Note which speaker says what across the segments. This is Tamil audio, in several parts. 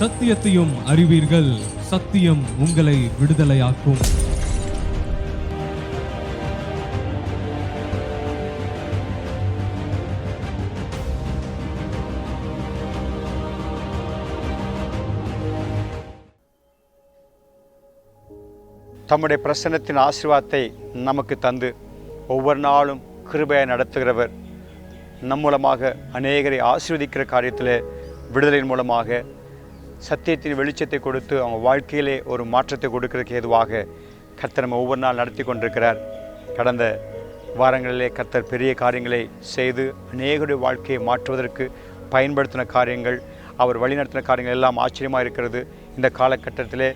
Speaker 1: சத்தியத்தையும் அறிவீர்கள். சத்தியம் உங்களை விடுதலையாக்கும்.
Speaker 2: தம்முடைய பிரசன்னத்தின் ஆசீர்வாதத்தை நமக்கு தந்து ஒவ்வொரு நாளும் கிருபையை நடத்துகிறவர். நம் மூலமாக அநேகரை ஆசீர்வதிக்கிற காரியத்தில் விடுதலின் மூலமாக சத்தியத்தின் வெளிச்சத்தை கொடுத்து அவங்க வாழ்க்கையிலே ஒரு மாற்றத்தை கொடுக்கிறதுக்கு ஏதுவாக கர்த்தர் நம்ம ஒவ்வொரு நாள் நடத்தி கொண்டிருக்கிறார். கடந்த வாரங்களிலே கர்த்தர் பெரிய காரியங்களை செய்து அநேகருடைய வாழ்க்கையை மாற்றுவதற்கு பயன்படுத்தின காரியங்கள் அவர் வழிநடத்தின காரியங்கள் எல்லாம் ஆச்சரியமாக இருக்கிறது. இந்த காலகட்டத்திலே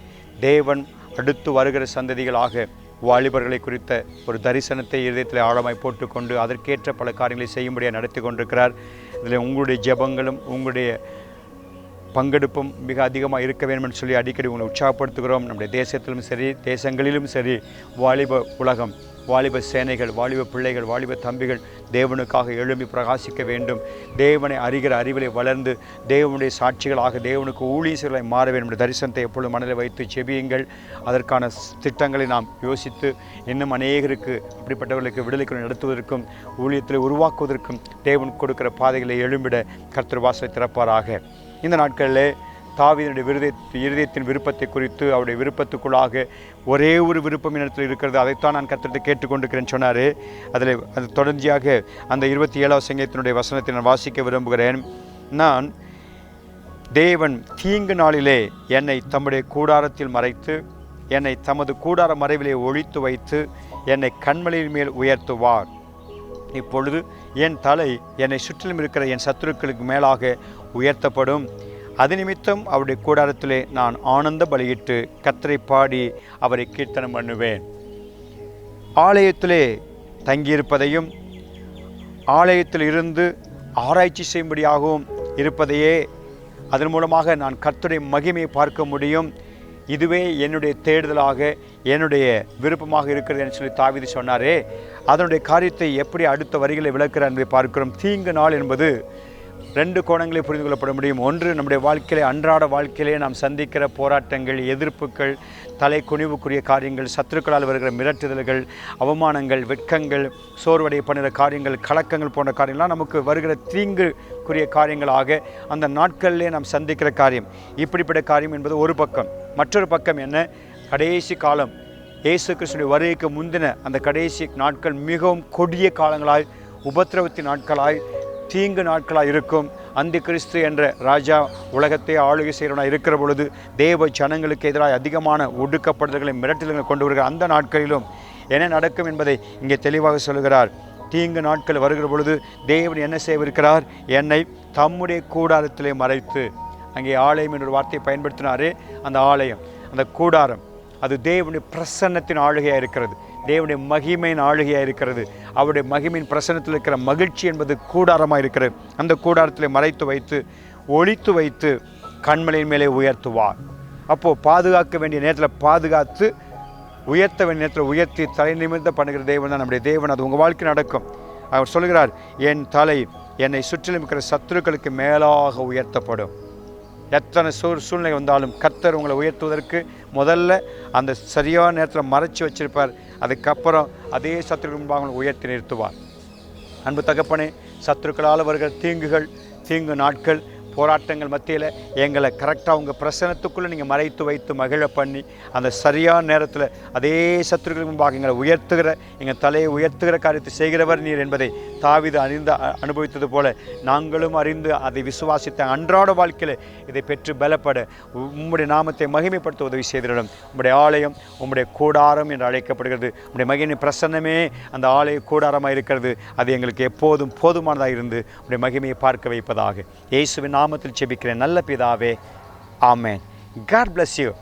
Speaker 2: தேவன் அடுத்து வருகிற சந்ததிகளாக வாலிபர்களை குறித்த ஒரு தரிசனத்தை இதயத்தில் ஆழமாய் போட்டுக்கொண்டு அதற்கேற்ற பல காரியங்களை செய்யும்படியாக நடத்தி கொண்டிருக்கிறார். இதில் உங்களுடைய ஜெபங்களும் உங்களுடைய பங்கெடுப்பும் மிக அதிகமாக இருக்க வேண்டும் என்று சொல்லி அடிக்கடி உங்களை உற்சாகப்படுத்துகிறோம். நம்முடைய தேசத்திலும் சரி தேசங்களிலும் சரி வாலிப உலகம் வாலிப சேனைகள் வாலிப பிள்ளைகள் வாலிப தம்பிகள் தேவனுக்காக எழும்பி பிரகாசிக்க வேண்டும். தேவனை அறிகிற அறிவிலை வளர்ந்து தேவனுடைய சாட்சிகளாக தேவனுக்கு ஊழியர்களை மாற வேண்டும் என்ற தரிசனத்தை எப்பொழுதும் மனதில் வைத்து செபியுங்கள் அதற்கான ஸ்- திட்டங்களை நாம் யோசித்து இன்னும் அநேகருக்கு அப்படிப்பட்டவர்களுக்கு விடுதலைக்கு நடத்துவதற்கும் ஊழியத்தில் உருவாக்குவதற்கும் தேவன் கொடுக்கிற பாதைகளை எழும்பிட கர்த்தர் வாசலை திறப்பாராக. இந்த நாட்களில் தாவிதனுடைய விருதை இருதயத்தின் விருப்பத்தை குறித்து அவருடைய விருப்பத்துக்குள்ளாக ஒரே ஒரு விருப்பம் இடத்தில் இருக்கிறது. அதைத்தான் நான் கத்திரத்தை கேட்டுக்கொண்டிருக்கிறேன் சொன்னார். அதில் அது தொடர்ச்சியாக அந்த இருபத்தி ஏழாவது சங்கத்தினுடைய வசனத்தை நான் வாசிக்க விரும்புகிறேன். நான் தேவன் தீங்கு நாளிலே என்னை தம்முடைய கூடாரத்தில் மறைத்து என்னை தமது கூடார மறைவிலே ஒழித்து வைத்து என்னை கண்மலையின் மேல் உயர்த்துவார். இப்பொழுது என் தலை என்னை சுற்றிலும் இருக்கிற என் சத்துருக்களுக்கு மேலாக உயர்த்தப்படும். அது நிமித்தம் அவருடைய கூடாரத்திலே நான் ஆனந்த பலியிட்டு கத்தரை பாடி அவரை கீர்த்தனம் பண்ணுவேன். ஆலயத்திலே தங்கியிருப்பதையும் ஆலயத்தில் இருந்து ஆராய்ச்சி செய்யும்படியாகவும் இருப்பதையே அதன் மூலமாக நான் கர்த்தருடைய மகிமையை பார்க்க முடியும். இதுவே என்னுடைய தேடுதலாக என்னுடைய விருப்பமாக இருக்கிறது என்று சொல்லி தாவிதி சொன்னாரே. அதனுடைய காரியத்தை எப்படி அடுத்த வரிகளை விளக்கிறார் என்பதை பார்க்கிறோம். தீங்கு நாள் என்பது ரெண்டு கோணங்களை புரிந்து கொள்ளப்பட முடியும் ஒன்று நம்முடைய வாழ்க்கையிலே அன்றாட வாழ்க்கையிலே நாம் சந்திக்கிற போராட்டங்கள் எதிர்ப்புகள் தலை குனிவுக்குரிய காரியங்கள் சத்துருக்களால் வருகிற மிரட்டுதல்கள் அவமானங்கள் வெட்கங்கள் சோர்வடைய பண்ணுற காரியங்கள் கலக்கங்கள் போன்ற காரியங்கள்லாம் நமக்கு வருகிற தீங்குக்குரிய காரியங்களாக அந்த நாட்களிலே நாம் சந்திக்கிற காரியம். இப்படிப்பட்ட காரியம் என்பது ஒரு பக்கம். மற்றொரு பக்கம் என்ன? கடைசி காலம். இயேசு கிருஷ்ணனுடைய வருகைக்கு முந்தின அந்த கடைசி நாட்கள் மிகவும் கொடிய காலங்களாய் உபத்திரவத்தின் நாட்களாய் தீங்கு நாட்களாக இருக்கும். அந்தி கிறிஸ்து என்ற ராஜா உலகத்தை ஆளுகை செய்கிறவனாக இருக்கிற பொழுது தேவ ஜனங்களுக்கு எதிராக அதிகமான ஒடுக்கப்படுதல்களை மிரட்டல்களை கொண்டு வருகிற அந்த நாட்களிலும் என்ன நடக்கும் என்பதை இங்கே தெளிவாக சொல்கிறார் தீங்கு நாட்கள் வருகிற பொழுது தேவன் என்ன செய்விருக்கிறார் என்னை தம்முடைய கூடாரத்திலே மறைத்து அங்கே ஆலயம் என்ற வார்த்தையை பயன்படுத்தினாரே அந்த ஆலயம் அந்த கூடாரம். அது தேவனுடைய பிரசன்னத்தின் ஆளுகையாக இருக்கிறது. தேவனுடைய மகிமையின் ஆளுகையாக இருக்கிறது. அவருடைய மகிமையின் பிரசன்னத்தில் இருக்கிற மகிழ்ச்சி என்பது கூடாரமாக இருக்கிறது. அந்த கூடாரத்தில் மறைத்து வைத்து ஒழித்து வைத்து கண்மலையின் மேலே உயர்த்துவார். அப்போது பாதுகாக்க வேண்டிய நேரத்தில் பாதுகாத்து உயர்த்த வேண்டிய நேரத்தில் உயர்த்தி தலை நிமிர்ந்த பண்ணுகிற தேவன் தான் நம்முடைய தேவன். அது உங்கள் வாழ்க்கை நடக்கும். அவர் சொல்கிறார் என் தலை என்னை சுற்றிலும் இருக்கிற சத்துருக்களுக்கு மேலாக உயர்த்தப்படும். எத்தனை சூழ் சூழ்நிலை வந்தாலும் கர்த்தர் உங்களை உயர்த்துவதற்கு முதல்ல அந்த சரியான நேரத்தில் மறைச்சி வச்சிருப்பார். அதுக்கப்புறம் அதே சத்துருக்கு முன்பாக உங்களை உயர்த்தி நிறுத்துவார். அன்பு தகப்பனே சத்துருக்களால் வருகிற தீங்குகள் தீங்கு நாட்கள் போராட்டங்கள் மத்தியில் எங்களை கரெக்டாக உங்கள் பிரசனத்துக்குள்ளே நீங்கள் மறைத்து வைத்து மகிழ பண்ணி அந்த சரியான நேரத்தில் அதே சத்துருக்களுக்கு முன்பாக எங்களை உயர்த்துகிற எங்கள் தலையை உயர்த்துகிற காரியத்தை செய்கிறவர் நீர் என்பதை தாவிது அறிந்து அனுபவித்தது போல நாங்களும் அறிந்து அதை விசுவாசித்த அன்றாட வாழ்க்கையில் இதை பெற்று பலப்பட உம்முடைய நாமத்தை மகிமைப்படுத்த உதவி செய்திடம் உம்முடைய ஆலயம் உம்முடைய கூடாரம் என்று அழைக்கப்படுகிறது. உம்முடைய மகிமை பிரசன்னமே அந்த ஆலய கூடாரமாக இருக்கிறது. அது எங்களுக்கு எப்போதும் போதுமானதாக இருந்து உடைய மகிமையை பார்க்க வைப்பதாக. இயேசுவின் நாமத்தில் செபிக்கிறேன். நல்ல பிதாவே ஆமேன். God bless you